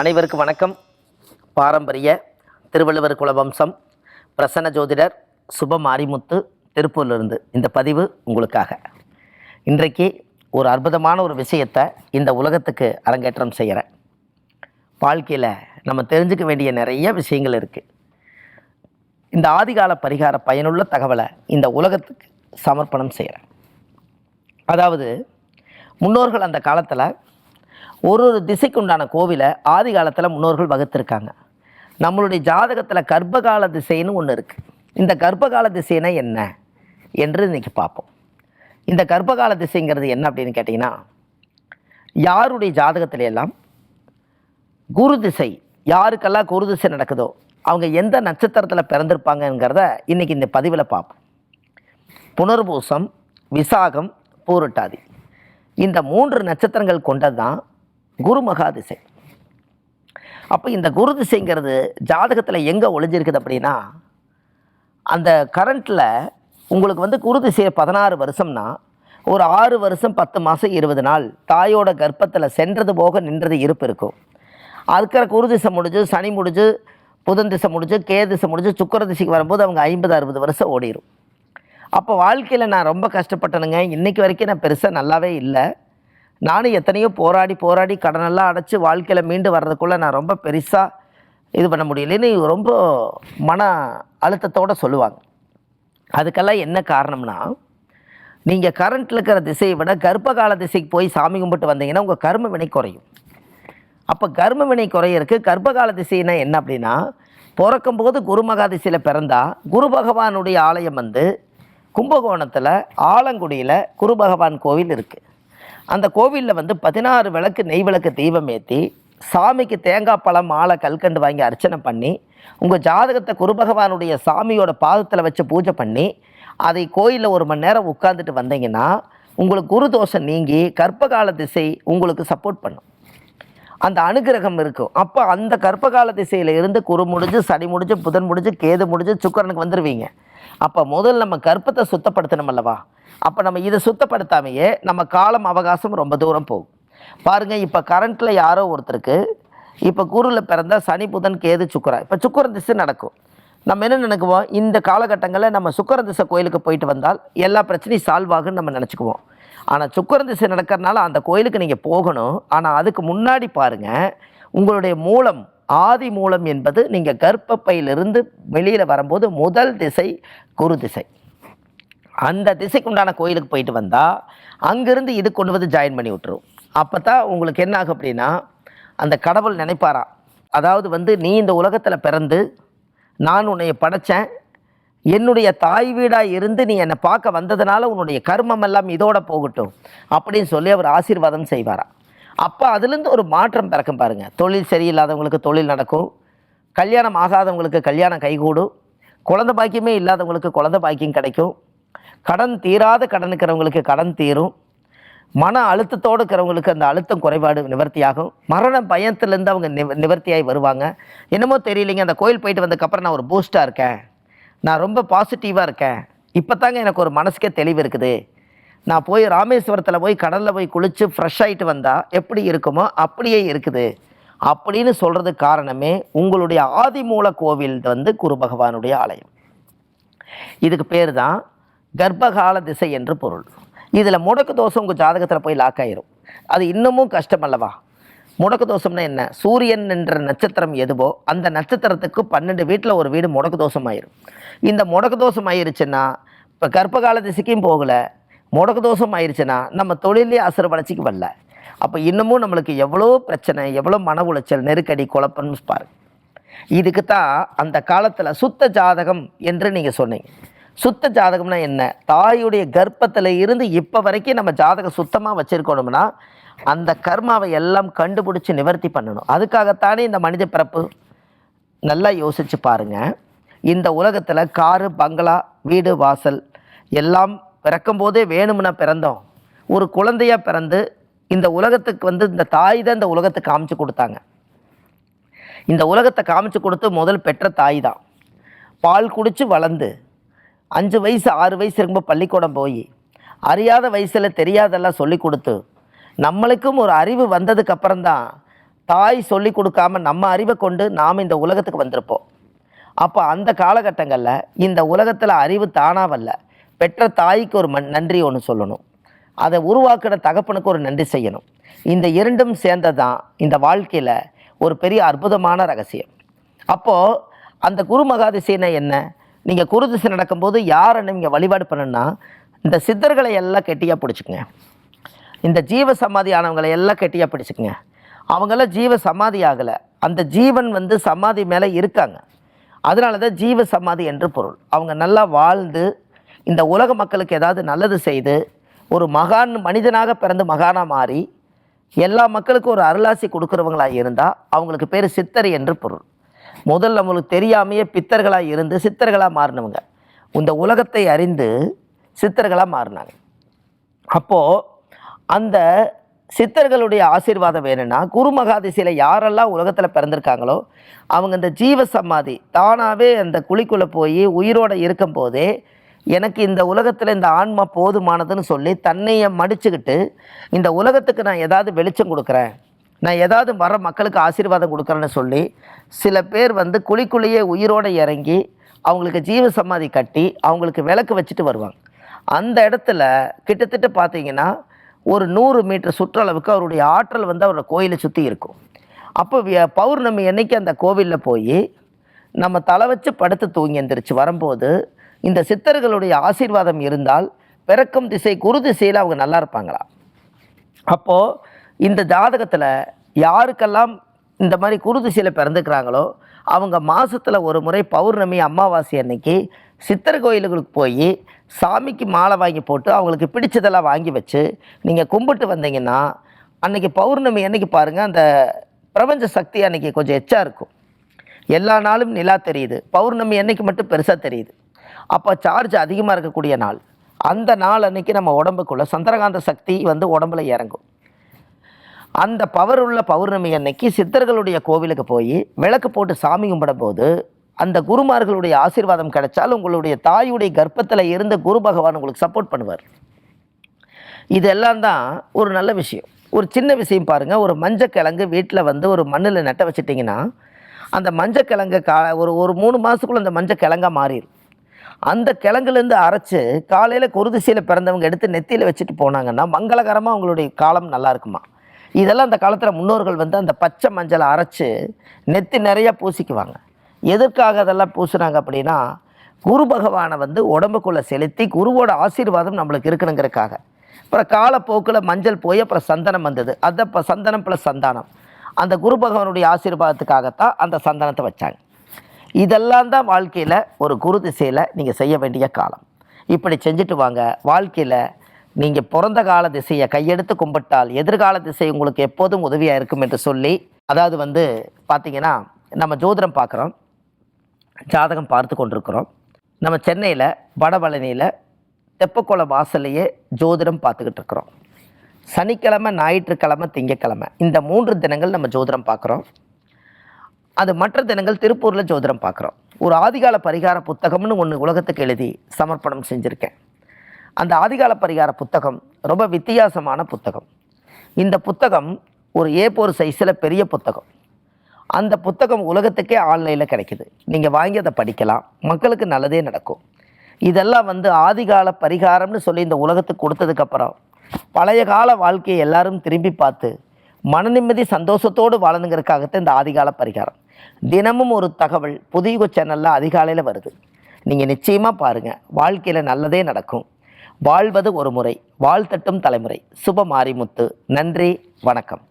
அனைவருக்கும் வணக்கம். பாரம்பரிய திருவள்ளுவர் குலவம்சம் பிரசன்ன ஜோதிடர் சுப மாரிமுத்து திருப்பூர்லேருந்து இந்த பதிவு உங்களுக்காக. இன்றைக்கு ஒரு அற்புதமான ஒரு விஷயத்தை இந்த உலகத்துக்கு அரங்கேற்றம் செய்கிறேன் வாழ்க்கையில் நம்ம தெரிஞ்சுக்க வேண்டிய நிறைய விஷயங்கள் இருக்குது இந்த ஆதிகால பரிகார பயனுள்ள தகவலை இந்த உலகத்துக்கு சமர்ப்பணம் செய்கிறேன் அதாவது முன்னோர்கள் அந்த காலத்தில் ஒரு ஒரு திசைக்கு உண்டான கோவிலை ஆதி காலத்தில் முன்னோர்கள் வகுத்திருக்காங்க. நம்மளுடைய ஜாதகத்தில் கர்ப்பகால திசைன்னு ஒன்று இருக்குது இந்த கர்ப்பகால திசைனா என்ன என்று இன்றைக்கி பார்ப்போம். இந்த கர்ப்பகால திசைங்கிறது என்ன அப்படின்னு கேட்டிங்கன்னா யாருடைய ஜாதகத்தில எல்லாம் குரு திசை யாருக்கெல்லாம் குரு திசை நடக்குதோ அவங்க எந்த நட்சத்திரத்தில் பிறந்திருப்பாங்கங்கிறத இன்றைக்கி இந்த பதிவில் பார்ப்போம். புனர்பூசம் விசாகம் பூரட்டாதி. இந்த மூன்று நட்சத்திரங்கள் கொண்டது தான் குரு மகாதிசை அப்போ இந்த குரு திசைங்கிறது ஜாதகத்தில் எங்கே ஒளிஞ்சிருக்குது அப்படின்னா அந்த கரண்ட்டில் உங்களுக்கு வந்து குரு திசையை பதினாறு வருஷம்னா ஒரு ஆறு வருஷம் பத்து மாதம் இருபது நாள் தாயோட கர்ப்பத்தில் சென்றது போக நின்றது இருப்பு இருக்கும். அதுக்கிற குரு திசை முடிஞ்சு சனி முடிஞ்சு புதன் திசை முடிஞ்சு கே திசை முடிஞ்சு சுக்கர திசைக்கு வரும்போது அவங்க ஐம்பது அறுபது வருஷம் ஓடிடும் அப்போ வாழ்க்கையில் நான் ரொம்ப கஷ்டப்பட்டனுங்க. இன்றைக்கி வரைக்கும் நான் பெருசாக நல்லாவே இல்லை. நானும் எத்தனையோ போராடி போராடி கடனெல்லாம் அடைச்சி வாழ்க்கையில் மீண்டு வர்றதுக்குள்ளே நான் ரொம்ப பெருசாக இது பண்ண முடியலன்னு ரொம்ப மன அழுத்தத்தோடு சொல்லுவாங்க. அதுக்கெல்லாம் என்ன காரணம்னா நீங்கள் கரண்ட்டில் இருக்கிற திசையை விட கர்ப்பகால திசைக்கு போய் சாமி கும்பிட்டு வந்தீங்கன்னா உங்கள் கர்ம வினை குறையும். அப்போ கர்ம வினை குறையிறக்கு கர்ப்பகால திசைனா என்ன அப்படின்னா பிறக்கும்போது குருமகா திசையில் பிறந்தா குரு பகவானுடைய ஆலயம் வந்து கும்பகோணத்தில் ஆலங்குடியில் குரு பகவான் கோவில் இருக்குது அந்த கோவிலில் வந்து பதினாறு விளக்கு நெய் விளக்கு தீபம் ஏற்றி சாமிக்கு தேங்காய் பழம் மாலை கல்கண்டு வாங்கி அர்ச்சனை பண்ணி உங்கள் ஜாதகத்தை குரு பகவானுடைய சாமியோட பாதத்தில் வச்சு பூஜை பண்ணி அதை கோயிலில் ஒரு மணி நேரம் உட்காந்துட்டு வந்தீங்கன்னா உங்களுக்கு குரு தோஷம் நீங்கி கர்ப்பகால திசை உங்களுக்கு சப்போர்ட் பண்ணும். அந்த அனுகிரகம் இருக்கும். அப்போ அந்த கற்பகால திசையில் இருந்து குரு முடிஞ்சு சனி முடிஞ்சு புதன் முடிஞ்சு கேது முடிஞ்சு சுக்கரனுக்கு வந்துடுவீங்க அப்போ முதல் நம்ம கர்ப்பத்தை சுத்தப்படுத்தணும் அல்லவா? அப்போ நம்ம இதை சுத்தப்படுத்தாமையே நம்ம காலம் அவகாசம் ரொம்ப தூரம் போகும். பாருங்கள் இப்போ கரண்ட்டில் யாரோ ஒருத்தருக்கு இப்போ குருவில் பிறந்த சனி புதன் கேது சுக்கரா இப்போ சுக்கரன் திசை நடக்கும். நம்ம என்ன நினைக்குவோம்? இந்த காலகட்டங்களில் நம்ம சுக்கரன் திசை கோயிலுக்கு போயிட்டு வந்தால் எல்லா பிரச்சனையும் சால்வ் ஆகுன்னு நம்ம நினச்சிக்குவோம். ஆனால் சுக்கரன் திசை நடக்கிறனால அந்த கோயிலுக்கு நீங்கள் போகணும். ஆனால் அதுக்கு முன்னாடி பாருங்கள் உங்களுடைய மூலம் ஆதி மூலம் என்பது நீங்கள் கர்ப்பப்பையிலிருந்து வெளியில் வரும்போது முதல் திசை குரு திசை. அந்த திசைக்குண்டான கோயிலுக்கு போயிட்டு வந்தால் அங்கேருந்து இது கொண்டு வந்து ஜாயின் பண்ணி விட்டுரும். அப்போ தான் உங்களுக்கு என்ன ஆகும் அப்படின்னா அந்த கடவுள் நினைப்பாராம் அதாவது வந்து நீ இந்த உலகத்தில் பிறந்து நான் உன்னை படைச்சேன் என்னுடைய தாய் வீடாக இருந்து நீ என்னை பார்க்க வந்ததுனால உன்னுடைய கர்மம் எல்லாம் இதோட போகட்டும் அப்படின்னு சொல்லி அவர் ஆசீர்வாதம் செய்வாராம் அப்போ அதுலேருந்து ஒரு மாற்றம் பிறக்கும் பாருங்கள் தொழில் சரியில்லாதவங்களுக்கு தொழில் நடக்கும். கல்யாணம் ஆகாதவங்களுக்கு கல்யாணம் கைகூடும். குழந்தை பாக்கியமே இல்லாதவங்களுக்கு குழந்தை பாக்கியம் கிடைக்கும். கடன் தீராத கடன் இருக்கிறவங்களுக்கு கடன் தீரும். மன அழுத்தத்தோடு இருக்கிறவங்களுக்கு அந்த அழுத்தம் குறைபாடு நிவர்த்தியாகும். மரண பயத்துலேருந்து அவங்க நிவ நிவர்த்தியாகி வருவாங்க. என்னமோ தெரியலைங்க. அந்த கோயில் போயிட்டு வந்ததுக்கப்புறம் நான் ஒரு பூஸ்ட்டாக இருக்கேன். நான் ரொம்ப பாசிட்டிவாக இருக்கேன். இப்போ தாங்க எனக்கு ஒரு மனசுக்கே தெளிவு இருக்குது. நான் போய் ராமேஸ்வரத்தில் போய் கடலில் போய் குளித்து ஃப்ரெஷ் ஆகிட்டு வந்தால் எப்படி இருக்குமோ அப்படியே இருக்குது. அப்படின்னு சொல்கிறதுக்கு காரணமே உங்களுடைய ஆதிமூல கோவில் வந்து குரு பகவானுடைய ஆலயம். இதுக்கு பேர் தான் கர்ப்பகால திசை என்று பொருள். இதில் முடக்கு தோசை உங்கள் ஜாதகத்தில் போய் லாக் ஆயிரும். அது இன்னமும் கஷ்டம் அல்லவா? முடக்கு தோஷம்னா என்ன? சூரியன் என்ற நட்சத்திரம் எதுவோ அந்த நட்சத்திரத்துக்கு பன்னெண்டு வீட்டில் ஒரு வீடு முடக்கு தோஷம் ஆயிரும் இந்த முடக்கு தோஷம் ஆயிருச்சுன்னா இப்போ கர்ப்பகால திசைக்கும் போகலை முடக்கு தோஷம் ஆயிருச்சுன்னா நம்ம தொழிலே அசுர வளர்ச்சிக்கு வரல. அப்போ இன்னமும் நம்மளுக்கு எவ்வளோ பிரச்சனை எவ்வளோ மன உளைச்சல் நெருக்கடி குழப்பம்னு பாருங்க. இதுக்கு தான் அந்த காலத்தில் சுத்த ஜாதகம் என்று நீங்கள் சொன்னீங்க. சுத்த ஜாதகம்னா என்ன? தாயுடைய கர்ப்பத்தில் இருந்து இப்போ வரைக்கும் நம்ம ஜாதகம் சுத்தமாக வச்சுருக்கணும்னா அந்த கர்மாவை எல்லாம் கண்டுபிடிச்சி நிவர்த்தி பண்ணணும். அதுக்காகத்தானே இந்த மனித பிறப்பு? நல்லா யோசிச்சு பாருங்கள் இந்த உலகத்தில் காரு பங்களா வீடு வாசல் எல்லாம் பிறக்கும்போதே வேணும்னா பிறந்தோம். ஒரு குழந்தையாக பிறந்து இந்த உலகத்துக்கு வந்து இந்த தாய் தான் இந்த உலகத்துக்கு காமிச்சு கொடுத்தாங்க. இந்த உலகத்தை காமிச்சு கொடுத்து முதல் பெற்ற தாய் தான். பால் குடித்து வளர்ந்து அஞ்சு வயசு ஆறு வயசு இருக்கும்போது பள்ளிக்கூடம் போய் அறியாத வயசில் தெரியாதெல்லாம் சொல்லி கொடுத்து நம்மளுக்கும் ஒரு அறிவு வந்ததுக்கு அப்புறம்தான் தாய் சொல்லி கொடுக்காம நம்ம அறிவை கொண்டு நாம் இந்த உலகத்துக்கு வந்திருப்போம். அப்போ அந்த காலகட்டங்களில் இந்த உலகத்தில் அறிவு தானாக வரல பெற்ற தாய்க்கு ஒரு மன் நன்றி ஒன்று சொல்லணும். அதை உருவாக்கின தகப்பனுக்கு ஒரு நன்றி செய்யணும். இந்த இரண்டும் சேர்ந்தது தான் இந்த வாழ்க்கையில் ஒரு பெரிய அற்புதமான ரகசியம். அப்போது அந்த குரு மகாதிசைனா என்ன? நீங்கள் குரு திசை நடக்கும்போது யாரை நீங்கள் வழிபாடு பண்ணணும்னா இந்த சித்தர்களை எல்லாம் கெட்டியாக பிடிச்சிக்கங்க. இந்த ஜீவ சமாதி ஆனவங்களை எல்லாம் கெட்டியாக பிடிச்சிக்கங்க. அவங்களாம் ஜீவ சமாதி ஆகலை. அந்த ஜீவன் வந்து சமாதி மேலே இருக்காங்க. அதனால தான் ஜீவ சமாதி என்று பொருள். அவங்க நல்லா வாழ்ந்து இந்த உலக மக்களுக்கு ஏதாவது நல்லது செய்து ஒரு மகான் மனிதனாக பிறந்து மகானாக மாறி எல்லா மக்களுக்கும் ஒரு அருளாசி கொடுக்குறவங்களாக இருந்தால் அவங்களுக்கு பேர் சித்தர் என்று பொருள். முதல்ல நம்மளுக்கு தெரியாமையே பித்தர்களாக இருந்து சித்தர்களாக மாறினவங்க. இந்த உலகத்தை அறிந்து சித்தர்களாக மாறினாங்க. அப்போது அந்த சித்தர்களுடைய ஆசீர்வாதம் வேணும்னா குருமகாதிசையில் யாரெல்லாம் உலகத்தில் பிறந்திருக்காங்களோ அவங்க இந்த ஜீவ சமாதி தானாகவே அந்த குழிக்குள்ளே போய் உயிரோடு இருக்கும்போதே எனக்கு இந்த உலகத்தில் இந்த ஆன்மா போதுமானதுன்னு சொல்லி தன்னையை மடிச்சுக்கிட்டு இந்த உலகத்துக்கு நான் ஏதாவது வெளிச்சம் கொடுக்குறேன் நான் ஏதாவது வர மக்களுக்கு ஆசீர்வாதம் கொடுக்குறேன்னு சொல்லி சில பேர் வந்து குழிக்குள்ளேயே உயிரோடு இறங்கி அவங்களுக்கு ஜீவ சமாதி கட்டி அவங்களுக்கு விளக்கு வச்சுட்டு வருவாங்க. அந்த இடத்துல கிட்டத்தட்ட பார்த்தீங்கன்னா ஒரு நூறு மீட்டர் சுற்றளவுக்கு அவருடைய ஆற்றல் வந்து அவரோட கோயிலை சுற்றி இருக்கும். அப்போ விய- பௌர்ணமி அன்னைக்கு அந்த கோவிலில் போய் நம்ம தலை வச்சு படுத்து தூங்கி எந்திரிச்சு வரும்போது இந்த சித்தர்களுடைய ஆசீர்வாதம் இருந்தால் பிறக்கும் திசை குரு திசையில் அவங்க நல்லா இருப்பாங்களா? அப்போது இந்த ஜாதகத்தில் யாருக்கெல்லாம் இந்த மாதிரி குரு திசையில் பிறந்துக்கிறாங்களோ அவங்க மாதத்தில் ஒரு முறை பௌர்ணமி அமாவாசை அன்னைக்கு சித்தர் கோயிலுகளுக்கு போய் சாமிக்கு மாலை வாங்கி போட்டு அவங்களுக்கு பிடிச்சதெல்லாம் வாங்கி வச்சு நீங்கள் கும்பிட்டு வந்தீங்கன்னா அன்னைக்கு பௌர்ணமி அன்னைக்கு பாருங்கள் அந்த பிரபஞ்ச சக்தி அன்னைக்கு கொஞ்சம் எச்சா இருக்கும். எல்லா நாளும் நிலா தெரியுது. பௌர்ணமி அன்னைக்கு மட்டும் பெருசாக தெரியுது. அப்போ சார்ஜ் அதிகமாக இருக்கக்கூடிய நாள். அந்த நாள் அன்னைக்கு நம்ம உடம்புக்குள்ள சந்திரகாந்த சக்தி வந்து உடம்புல இறங்கும். அந்த பவர் உள்ள பௌர்ணமி அன்னைக்கு சித்தர்களுடைய கோவிலுக்கு போய் விளக்கு போட்டு சாமி கும்பிடும் போது அந்த குருமார்களுடைய ஆசீர்வாதம் கிடைச்சால் உங்களுடைய தாயுடைய கர்ப்பத்தில் இருந்த குரு பகவான் உங்களுக்கு சப்போர்ட் பண்ணுவார். இதெல்லாம் தான் ஒரு நல்ல விஷயம். ஒரு சின்ன விஷயம் பாருங்கள் ஒரு மஞ்சக்கிழங்கு வீட்டில் வந்து ஒரு மண்ணில் நட்ட வச்சிட்டிங்கன்னா அந்த மஞ்சக்கிழங்கு கா ஒரு ஒரு மூணு மாதத்துக்குள்ளே அந்த மஞ்சக்கிழங்காக மாறிடும் அந்த கிழங்குலேருந்து அரைச்சு காலையில் குருதிசையில் பிறந்தவங்க எடுத்து நெத்தியில் வச்சுட்டு போனாங்கன்னா மங்களகரமாக அவங்களுடைய காலம் நல்லா இருக்குமா? இதெல்லாம் அந்த காலத்தில் முன்னோர்கள் வந்து அந்த பச்சை மஞ்சளை அரைச்சு நெத்தி நிறையா பூசிக்குவாங்க. எதற்காக அதெல்லாம் பூசுனாங்க அப்படின்னா குரு பகவானை வந்து உடம்புக்குள்ளே செலுத்தி குருவோட ஆசீர்வாதம் நம்மளுக்கு இருக்கணுங்கிறக்காக அப்புறம் காலப்போக்கில் மஞ்சள் போய் அப்புறம் சந்தனம் வந்தது. அதை இப்போ சந்தனம் ப்ளஸ் சந்தானம். அந்த குரு பகவானுடைய ஆசீர்வாதத்துக்காகத்தான் அந்த சந்தனத்தை வச்சாங்க. இதெல்லாம் தான் வாழ்க்கையில் ஒரு குரு திசையில் நீங்கள் செய்ய வேண்டிய காலம். இப்படி செஞ்சுட்டு வாங்க. வாழ்க்கையில் நீங்கள் பிறந்த கால திசையை கையெடுத்து கும்பிட்டால் எதிர்கால திசை உங்களுக்கு எப்போதும் உதவியாக இருக்கும் என்று சொல்லி அதாவது வந்து பார்த்தீங்கன்னா நம்ம ஜோதிடம் பார்க்குறோம். ஜாதகம் பார்த்து கொண்டிருக்கிறோம். நம்ம சென்னையில் வடபழனியில் தெப்பக்குள வாசல்லையே ஜோதிடம் பார்த்துக்கிட்டு இருக்கிறோம். சனிக்கிழமை ஞாயிற்றுக்கிழமை திங்கக்கிழமை. இந்த மூன்று தினங்கள் நம்ம ஜோதிடம் பார்க்குறோம். அது மற்ற தினங்கள் திருப்பூரில் ஜோதிடம் பார்க்குறோம். ஒரு ஆதிகால பரிகார புத்தகம்னு ஒன்று உலகத்துக்கு எழுதி சமர்ப்பணம் செஞ்சுருக்கேன். அந்த ஆதிகால பரிகார புத்தகம் ரொம்ப வித்தியாசமான புத்தகம். இந்த புத்தகம் ஒரு ஏ போர் சைஸில் பெரிய புத்தகம். அந்த புத்தகம் உலகத்துக்கே ஆன்லைனில் கிடைக்குது. நீங்கள் வாங்கி அதை படிக்கலாம். மக்களுக்கு நல்லதே நடக்கும். இதெல்லாம் வந்து ஆதிகால பரிகாரம்னு சொல்லி இந்த உலகத்துக்கு கொடுத்ததுக்கப்புறம் பழைய கால வாழ்க்கையை எல்லாரும் திரும்பி பார்த்து மன நிம்மதி சந்தோஷத்தோடு வாழணுங்கிறதுக்காகத்தான் இந்த ஆதிகால பரிகாரம். தினமும் ஒரு தகவல் புதிய சேனலில் அதிகாலையில் வருது. நீங்கள் நிச்சயமாக பாருங்கள் வாழ்க்கையில் நல்லதே நடக்கும். வாழ்வது ஒரு முறை வாழ்த்தட்டும் தலைமுறை. சுப மாரிமுத்து நன்றி வணக்கம்.